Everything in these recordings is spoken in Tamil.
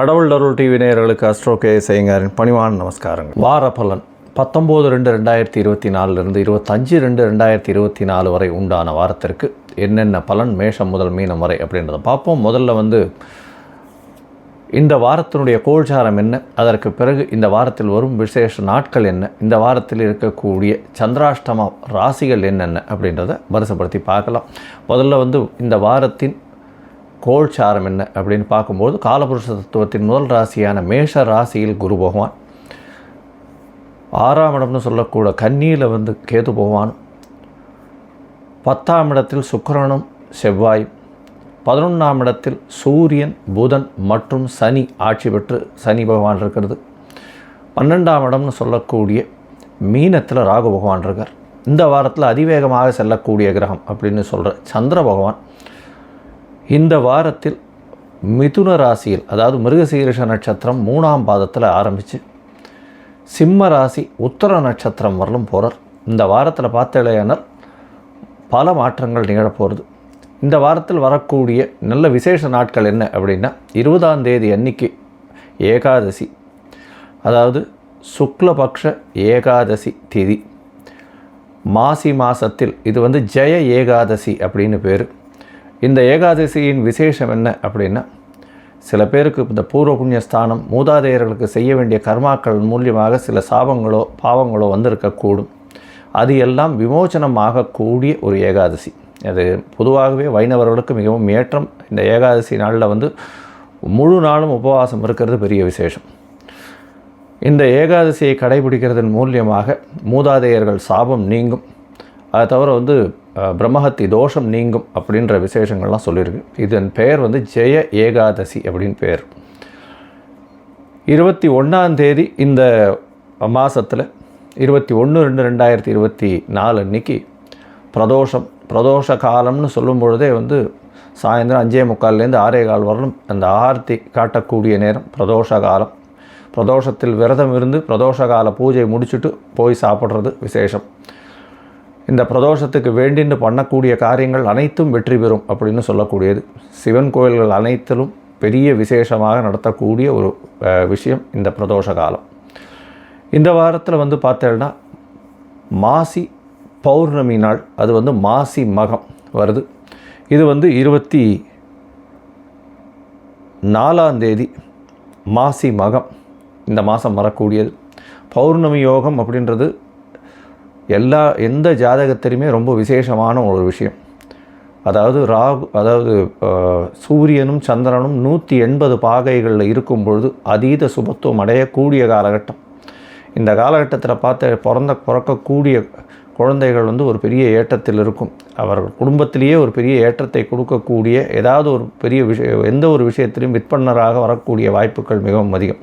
கடவுள் அருள் டிவி நேயர்களுக்கு அஸ்ட்ரோ கே செய்யுங்காரின் பணிவான நமஸ்காரங்கள். வார பலன் பத்தொம்போது ரெண்டு ரெண்டாயிரத்தி இருபத்தி நாலுலேருந்து இருபத்தஞ்சு ரெண்டு ரெண்டாயிரத்தி இருபத்தி நாலு வரை உண்டான வாரத்திற்கு என்னென்ன பலன் மேஷம் முதல் மீனம் வரை அப்படின்றத பார்ப்போம். முதல்ல வந்து இந்த வாரத்தினுடைய கோழ்சாரம் என்ன? அதற்கு பிறகு இந்த வாரத்தில் வரும் விசேஷ நாட்கள் என்ன? இந்த வாரத்தில் இருக்கக்கூடிய சந்திராஷ்டம ராசிகள் என்னென்ன அப்படின்றத வரிசைப்படுத்தி பார்க்கலாம். முதல்ல வந்து இந்த வாரத்தின் கோல்சாரம் என்ன அப்படின்னு பார்க்கும்போது காலபுருஷ தத்துவத்தின் முதல் ராசியான மேஷ ராசியில் குரு பகவான். ஆறாம் இடம்னு சொல்லக்கூட கன்னியில் வந்து கேது பகவான். பத்தாம் இடத்தில் சுக்கரனும் செவ்வாயும் பதினொன்றாம் இடத்தில் சூரியன் புதன் மற்றும் சனி ஆட்சி பெற்று சனி பகவான் இருக்கிறது. பன்னெண்டாம் இடம்னு சொல்லக்கூடிய மீனத்தில் ராகு பகவான் இருக்கார். இந்த வாரத்தில் அதிவேகமாக செல்லக்கூடிய கிரகம் அப்படின்னு சொல்கிற சந்திர பகவான். இந்த வாரத்தில் மிதுன ராசியில் அதாவது மிருகசீரிஷ நட்சத்திரம் மூணாம் பாதத்தில் ஆரம்பித்து சிம்ம ராசி உத்தர நட்சத்திரம் வரலும் போகிறார் இந்த வாரத்தில் பார்த்தேலையானால் பல மாற்றங்கள் நிகழப்போகிறது இந்த வாரத்தில் வரக்கூடிய நல்ல விசேஷ நாட்கள் என்ன அப்படின்னா இருபதாம் தேதி அன்னைக்கு ஏகாதசி அதாவது சுக்லபக்ஷ ஏகாதசி திதி. மாசி மாசத்தில் இது வந்து ஜெய ஏகாதசி அப்படின்னு பேர். இந்த ஏகாதசியின் விசேஷம் என்ன அப்படின்னா சில பேருக்கு இந்த பூர்வ புண்ணியஸ்தானம் மூதாதையர்களுக்கு செய்ய வேண்டிய கர்மாக்கள் மூலியமாக சில சாபங்களோ பாவங்களோ வந்திருக்கக்கூடும். அது எல்லாம் விமோச்சனம் ஆகக்கூடிய ஒரு ஏகாதசி. அது பொதுவாகவே வைணவர்களுக்கு மிகவும் ஏற்றம். இந்த ஏகாதசி நாளில் வந்து முழு நாளும் உபவாசம் இருக்கிறது பெரிய விசேஷம். இந்த ஏகாதசியை கடைபிடிக்கிறதன் மூலியமாக மூதாதையர்கள் சாபம் நீங்கும். அதை தவிர வந்து பிரம்மஹத்தி தோஷம் நீங்கும் அப்படின்ற விசேஷங்கள்லாம் சொல்லியிருக்கு. இதன் பெயர் வந்து ஜெய ஏகாதசி அப்படின்னு பெயர் இருபத்தி ஒன்றாம் தேதி இந்த மாதத்தில் இருபத்தி ஒன்று ரெண்டு ரெண்டாயிரத்தி இருபத்தி நாலு அன்னைக்கு பிரதோஷம் பிரதோஷ காலம்னு சொல்லும் பொழுதே வந்து சாயந்தரம் அஞ்சே முக்கால்லேருந்து ஆறே கால் வரலும் அந்த ஆர்த்தி காட்டக்கூடிய நேரம் பிரதோஷ காலம். பிரதோஷத்தில் விரதம் இருந்து பிரதோஷ கால பூஜை முடிச்சுட்டு போய் சாப்பிட்றது விசேஷம். இந்த பிரதோஷத்துக்கு வேண்டின்னு பண்ணக்கூடிய காரியங்கள் அனைத்தும் வெற்றி பெறும் அப்படின்னு சொல்லக்கூடியது. சிவன் கோயில்கள் அனைத்திலும் பெரிய விசேஷமாக நடத்தக்கூடிய ஒரு விஷயம் இந்த பிரதோஷ காலம். இந்த வாரத்தில் வந்து பார்த்தேன்னா மாசி பௌர்ணமி நாள் அது வந்து மாசி மகம் வருது. இது வந்து இருபத்தி நாலாம் தேதி மாசி மகம். இந்த மாதம் வரக்கூடியது. பௌர்ணமி யோகம் அப்படின்றது எல்லா எந்த ஜாதகத்திலையுமே ரொம்ப விசேஷமான ஒரு விஷயம். அதாவது ராகு அதாவது சூரியனும் சந்திரனும் நூற்றி எண்பது பாகைகளில் இருக்கும் பொழுது அதீத சுபத்துவம் அடையக்கூடிய காலகட்டம். இந்த காலகட்டத்தில் பார்த்து பிறந்த பிறக்கக்கூடிய குழந்தைகள் வந்து ஒரு பெரிய ஏற்றத்தில் இருக்கும். அவர்கள் குடும்பத்திலேயே ஒரு பெரிய ஏற்றத்தை கொடுக்கக்கூடிய ஏதாவது ஒரு பெரிய விஷயம் எந்த ஒரு விஷயத்திலையும் விற்பனராக வரக்கூடிய வாய்ப்புகள் மிகவும் அதிகம்.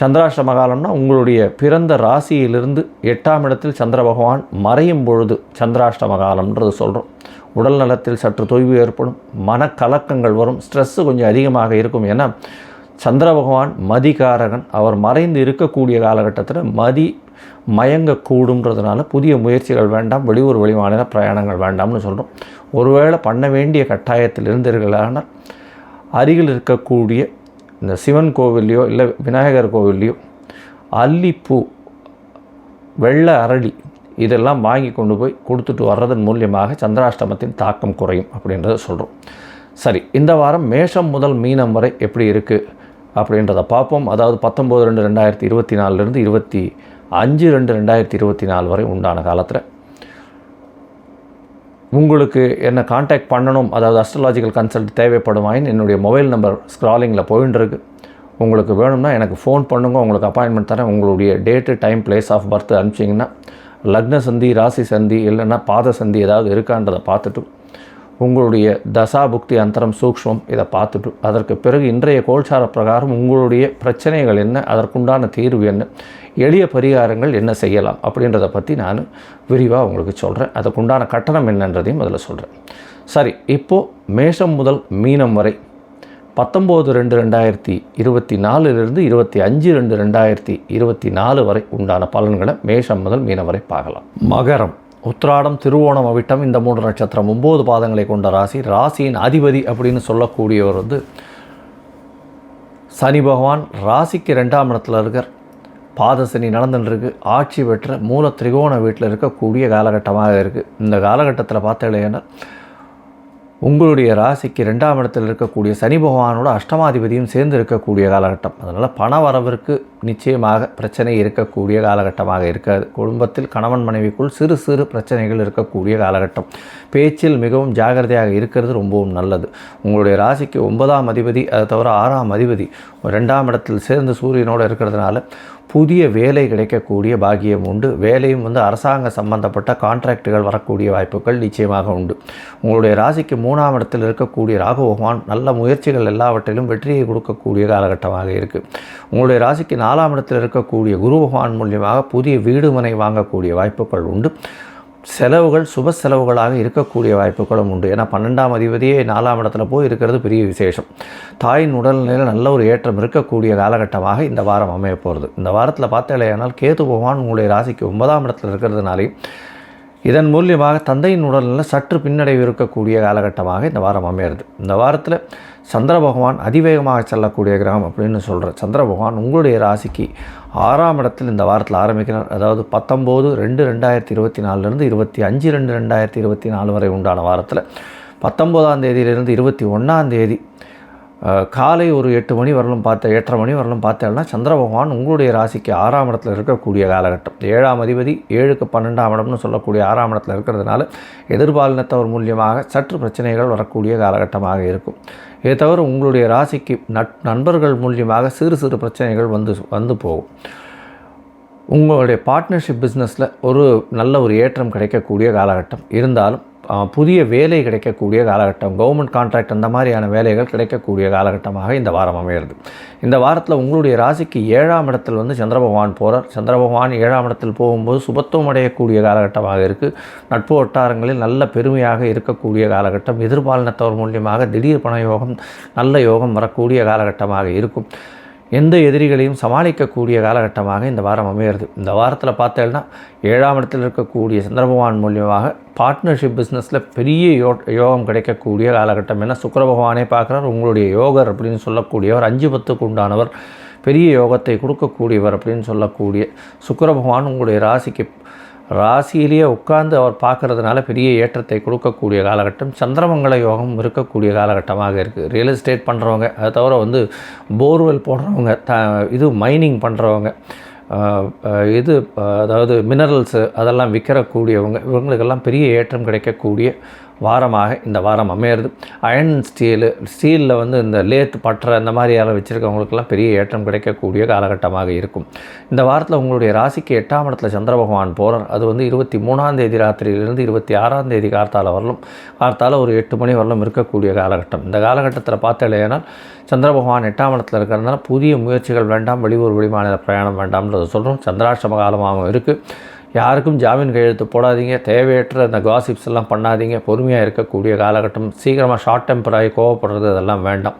சந்திராஷ்டம காலம்னா உங்களுடைய பிறந்த ராசியிலிருந்து எட்டாம் இடத்தில் சந்திர பகவான் மறையும் பொழுது சந்திராஷ்டம காலம்ன்றது சொல்கிறோம் உடல் நலத்தில் சற்று தொய்வு ஏற்படும் மனக்கலக்கங்கள் வரும் ஸ்ட்ரெஸ்ஸு கொஞ்சம் அதிகமாக இருக்கும். ஏன்னா சந்திர பகவான் மதிகாரகன். அவர் மறைந்து இருக்கக்கூடிய காலகட்டத்தில் மதி மயங்கக்கூடுன்றதுனால புதிய முயற்சிகள் வேண்டாம் வெளியூர் வெளிமாநில பிரயாணங்கள் வேண்டாம்னு சொல்கிறோம் ஒருவேளை பண்ண வேண்டிய கட்டாயத்தில் இருந்தீர்களானால் அருகில் இருக்கக்கூடிய இந்த சிவன் கோவில்லையோ இல்லை விநாயகர் கோவில்லையோ அல்லிப்பூ வெள்ளை அரளி இதெல்லாம் வாங்கி கொண்டு போய் கொடுத்துட்டு வர்றதன் மூலியமாக சந்திராஷ்டமத்தின் தாக்கம் குறையும் அப்படின்றத சொல்கிறோம் சரி இந்த வாரம் மேஷம் முதல் மீனம் வரை எப்படி இருக்குது அப்படின்றத பார்ப்போம். அதாவது பத்தொம்போது ரெண்டு ரெண்டாயிரத்தி இருபத்தி நாலுலேருந்து இருபத்தி அஞ்சு ரெண்டு ரெண்டாயிரத்தி இருபத்தி நாலு வரை உண்டான காலத்தில் உங்களுக்கு என்ன காண்டாக்ட் பண்ணணும் அதாவது அஸ்ட்ராலாஜிக்கல் கன்சல்ட் தேவைப்படுமாயின் என்னுடைய மொபைல் நம்பர் ஸ்க்ராலிங்கில் போயின்னு உங்களுக்கு வேணும்னா எனக்கு ஃபோன் பண்ணுங்க உங்களுக்கு அப்பாயின்மெண்ட் தரேன். உங்களுடைய date time place of birth அனுப்பிச்சிங்கன்னா லக்ன சந்தி ராசி சந்தி இல்லைன்னா பாத சந்தி ஏதாவது இருக்கான்றதை பார்த்துட்டு உங்களுடைய தசா புக்தி அந்தரம் சூக்ஷ்மம் இதை பார்த்துட்டு அதற்கு பிறகு இன்றைய கோல்சார பிரகாரம் உங்களுடைய பிரச்சனைகள் என்ன அதற்குண்டான தீர்வு என்ன எளிய பரிகாரங்கள் என்ன செய்யலாம் அப்படின்றத பற்றி நான் விரிவாக உங்களுக்கு சொல்கிறேன் அதுக்குண்டான கட்டணம் என்னன்றதையும் அதில் சொல்கிறேன் சரி இப்போது மேஷம் முதல் மீனம் வரை பத்தொம்போது ரெண்டு ரெண்டாயிரத்தி இருபத்தி நாலுலேருந்து இருபத்தி அஞ்சு ரெண்டு ரெண்டாயிரத்தி இருபத்தி நாலு வரை உண்டான பலன்களை மேஷம் முதல் மீனம் வரை பார்க்கலாம். மகரம். உத்திராடம் திருவோணம் அவிட்டம் இந்த மூன்று நட்சத்திரம் ஒம்பது பாதங்களை கொண்ட ராசி. ராசியின் அதிபதி அப்படின்னு சொல்லக்கூடியவர் வந்து சனி பகவான். ராசிக்கு ரெண்டாம் இடத்துல இருக்கார். பாதசனி நடந்துட்டுருக்கு ஆட்சி பெற்ற மூல திரிகோண வீட்டில் இருக்கக்கூடிய காலகட்டமாக இருக்குது இந்த காலகட்டத்தில் பார்த்தீங்கன்னா உங்களுடைய ராசிக்கு ரெண்டாம் இடத்தில் இருக்கக்கூடிய சனி பகவானோட அஷ்டமாதிபதியும் சேர்ந்து இருக்கக்கூடிய காலகட்டம். அதனால் பண வரவிற்கு நிச்சயமாக பிரச்சனை இருக்கக்கூடிய காலகட்டமாக இருக்காது குடும்பத்தில் கணவன் மனைவிக்குள் சிறு சிறு பிரச்சனைகள் இருக்கக்கூடிய காலகட்டம். பேச்சில் மிகவும் ஜாகிரதையாக இருக்கிறது ரொம்பவும் நல்லது. உங்களுடைய ராசிக்கு ஒன்பதாம் அதிபதி அதை தவிர ஆறாம் அதிபதி ரெண்டாம் இடத்தில் சேர்ந்து சூரியனோடு இருக்கிறதுனால புதிய வேலை கிடைக்கக்கூடிய பாக்கியம் உண்டு. வேலையும் வந்து அரசாங்க சம்பந்தப்பட்ட கான்ட்ராக்டுகள் வரக்கூடிய வாய்ப்புகள் நிச்சயமாக உண்டு. உங்களுடைய ராசிக்கு மூணாம் இடத்தில் இருக்கக்கூடிய ராகு பகவான் நல்ல முயற்சிகள் எல்லாவற்றிலும் வெற்றியை கொடுக்கக்கூடிய காலகட்டமாக இருக்குது உங்களுடைய ராசிக்கு நாலாம் இடத்தில் இருக்கக்கூடிய குரு பகவான் மூலியமாக புதிய வீடு மனை வாங்கக்கூடிய வாய்ப்புகள் உண்டு. செலவுகள் சுப செலவுகளாக இருக்கக்கூடிய வாய்ப்புகளும் உண்டு. ஏன்னா பன்னெண்டாம் அதிபதியே நாலாம் இடத்துல போய் இருக்கிறது பெரிய விசேஷம். தாயின் உடல்நிலையில் நல்ல ஒரு ஏற்றம் இருக்கக்கூடிய காலகட்டமாக இந்த வாரம் அமைய போகிறது இந்த வாரத்தில் பார்த்தாலேயானால் கேது பகவான் உங்களுடைய ராசிக்கு ஒன்பதாம் இடத்துல இருக்கிறதுனாலே இதன் மூலியமாக தந்தையின் உடல்நிலை சற்று பின்னடைவு இருக்கக்கூடிய காலகட்டமாக இந்த வாரம் அமையிறது. இந்த வாரத்தில் சந்திர பகவான் அதிவேகமாக செல்லக்கூடிய கிரகம் அப்படின்னு சொல்கிற சந்திர பகவான் உங்களுடைய ராசிக்கு ஆறாம் இடத்தில் இந்த வாரத்தில் ஆரம்பிக்கிறார். அதாவது பத்தொம்போது ரெண்டு ரெண்டாயிரத்தி இருபத்தி நாலுலேருந்து இருபத்தி அஞ்சு ரெண்டு ரெண்டாயிரத்தி இருபத்தி நாலு வரை உண்டான வாரத்தில் பத்தொம்போதாம் தேதியிலிருந்து இருபத்தி ஒன்றாம் தேதி காலை ஒரு எட்டு மணி வரலும் பார்த்த எட்டரை மணி வரலும் பார்த்தேன்னா சந்திர பகவான் உங்களுடைய ராசிக்கு ஆறாம் இடத்துல இருக்கக்கூடிய காலகட்டம். ஏழாம் அதிபதி ஏழுக்கு பன்னெண்டாம் இடம்னு சொல்லக்கூடிய ஆறாம் இடத்துல இருக்கிறதுனால எதிர்பாலினத்தவர் மூலியமாக சற்று பிரச்சனைகள் வரக்கூடிய காலகட்டமாக இருக்கும். இதை தவிர உங்களுடைய ராசிக்கு நட் நண்பர்கள் மூலியமாக சிறு சிறு பிரச்சனைகள் வந்து வந்து போகும். உங்களுடைய பார்ட்னர்ஷிப் பிஸ்னஸில் ஒரு நல்ல ஒரு ஏற்றம் கிடைக்கக்கூடிய காலகட்டம். இருந்தாலும் புதிய வேலை கிடைக்கக்கூடிய காலகட்டம் கவர்மெண்ட் கான்ட்ராக்ட் அந்த மாதிரியான வேலைகள் கிடைக்கக்கூடிய காலகட்டமாக இந்த வாரம் அமையிறது இந்த வாரத்தில் உங்களுடைய ராசிக்கு ஏழாம் இடத்தில் வந்து சந்திர பகவான் போகிறார் சந்திர பகவான் ஏழாம் இடத்தில் போகும்போது சுபத்துவம் அடையக்கூடிய காலகட்டமாக இருக்குது நட்பு வட்டாரங்களில் நல்ல பெருமையாக இருக்கக்கூடிய காலகட்டம். எதிர்பாலினத்தவர் மூலியமாக திடீர் பண யோகம் நல்ல யோகம் வரக்கூடிய காலகட்டமாக இருக்கும். எந்த எதிரிகளையும் சமாளிக்கக்கூடிய காலகட்டமாக இந்த வாரம் அமையிறது இந்த வாரத்தில் பார்த்தேன்னா ஏழாம் இடத்தில் இருக்கக்கூடிய சந்திரபகவான் மூலியமாக பார்ட்னர்ஷிப் பிஸ்னஸில் பெரிய யோ யோகம் கிடைக்கக்கூடிய காலகட்டம். ஏன்னா சுக்கர பகவானே பார்க்குறார் உங்களுடைய யோகர் அப்படின்னு சொல்லக்கூடியவர் அஞ்சு பத்துக்கு உண்டானவர் பெரிய யோகத்தை கொடுக்கக்கூடியவர் அப்படின்னு சொல்லக்கூடிய சுக்கர பகவான் உங்களுடைய ராசிக்கு ராசியிலேயே உட்கார்ந்து அவர் பார்க்கறதுனால பெரிய ஏற்றத்தை கொடுக்கக்கூடிய காலகட்டம் சந்திரமங்கல யோகம் இருக்கக்கூடிய காலகட்டமாக இருக்குது ரியல் எஸ்டேட் பண்ணுறவங்க அதை தவிர வந்து போர்வெல் போடுறவங்க த இது மைனிங் பண்ணுறவங்க இது அதாவது மினரல்ஸு அதெல்லாம் விற்கிறக்கூடியவங்க இவங்களுக்கெல்லாம் பெரிய ஏற்றம் கிடைக்கக்கூடிய வாரமாக இந்த வாரம் அமையிறது. அயன் ஸ்டீலு ஸ்டீலில் வந்து இந்த லேத் பற்ற இந்த மாதிரியெல்லாம் வச்சுருக்கவங்களுக்கெல்லாம் பெரிய ஏற்றம் கிடைக்கக்கூடிய காலகட்டமாக இருக்கும். இந்த வாரத்தில் உங்களுடைய ராசிக்கு எட்டாம் இடத்துல சந்திர பகவான் போகிறார் அது வந்து இருபத்தி மூணாம் தேதி ராத்திரியிலிருந்து இருபத்தி ஆறாம் தேதி கார்த்தால வரலும் கார்த்தால ஒரு எட்டு மணி வரலும் இருக்கக்கூடிய காலகட்டம். இந்த காலகட்டத்தில் பார்த்தலையானால் சந்திர பகவான் எட்டாம் இடத்துல இருக்கிறதுனால புதிய முயற்சிகள் வேண்டாம் வெளியூர் வெளிமாநில பிரயாணம் வேண்டாம்ன்றது சொல்கிறோம் சந்திராஷ்டம காலமாகவும் இருக்குது யாருக்கும் ஜாமீன் கையெழுத்து போடாதீங்க. தேவையற்ற அந்த காசிப்ஸ் எல்லாம் பண்ணாதீங்க. பொறுமையாக இருக்கக்கூடிய காலகட்டம் சீக்கிரமாக ஷார்ட் டெம்பராகி கோவப்படுறது அதெல்லாம் வேண்டாம்.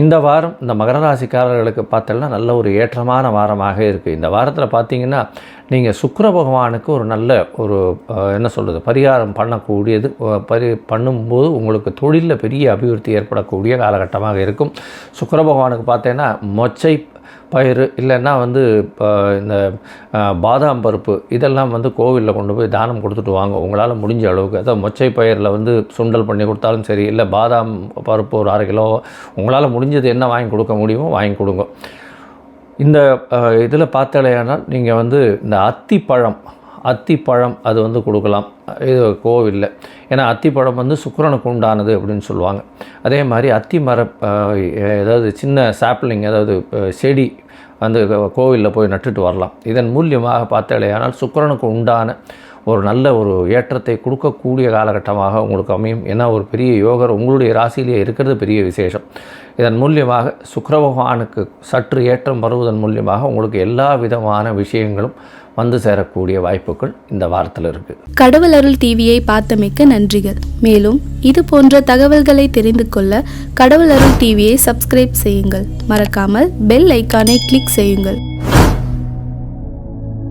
இந்த வாரம் இந்த மகர ராசிக்காரர்களுக்கு பார்த்தோம்னா நல்ல ஒரு ஏற்றமான வாரமாக இருக்குது இந்த வாரத்தில் பார்த்தீங்கன்னா நீங்கள் சுக்கர பகவானுக்கு ஒரு நல்ல ஒரு என்ன சொல்கிறது பரிகாரம் பண்ணக்கூடியது பரி பண்ணும்போது உங்களுக்கு தொழிலில் பெரிய அபிவிருத்தி ஏற்படக்கூடிய காலகட்டமாக இருக்கும். சுக்கர பகவானுக்கு பார்த்தீங்கன்னா மொச்சை பயிர் இல்லைன்னா வந்து இப்போ இந்த பாதாம் பருப்பு இதெல்லாம் வந்து கோவிலில் கொண்டு போய் தானம் கொடுத்துட்டு வாங்க. உங்களால் முடிஞ்ச அளவுக்கு. அதாவது மொச்சை பயிரில் வந்து சுண்டல் பண்ணி கொடுத்தாலும் சரி இல்லை பாதாம் பருப்பு ஒரு அரை கிலோ உங்களால் முடிஞ்சது என்ன வாங்கி கொடுக்க முடியுமோ வாங்கி கொடுங்க. இந்த இதில் பார்த்தாலேயானால் நீங்கள் வந்து இந்த அத்திப்பழம் அத்திப்பழம் அது வந்து கொடுக்கலாம். இது கோவிலில். ஏன்னா அத்திப்பழம் வந்து சுக்கிரனுக்கு உண்டானது அப்படின்னு சொல்லுவாங்க. அதே மாதிரி அத்தி மர ஏதாவது சின்ன சாப்ளிங் அதாவது செடி வந்து கோவிலில் போய் நட்டுட்டு வரலாம். இதன் மூலியமாக பார்த்தாலேயானால் சுக்கரனுக்கு உண்டான ஒரு நல்ல ஒரு ஏற்றத்தை கொடுக்கக்கூடிய காலகட்டமாக உங்களுக்கு அமையும். ஏன்னா ஒரு பெரிய யோகர் உங்களுடைய ராசியிலேயே இருக்கிறது பெரிய விசேஷம். இதன் மூலியமாக சுக்கிர பகவானுக்கு சற்று ஏற்றம் வருவதன் மூலியமாக உங்களுக்கு எல்லா விதமான விஷயங்களும் வந்து சேரக்கூடிய வாய்ப்புகள் இந்த வாரத்தில் இருக்குது கடவுள் அருள் டிவியை பார்த்தமைக்க நன்றிகள். மேலும் இது போன்ற தகவல்களை தெரிந்து கொள்ள கடவுள் அருள் டிவியை சப்ஸ்கிரைப் செய்யுங்கள். மறக்காமல் பெல் ஐக்கானை கிளிக் செய்யுங்கள்.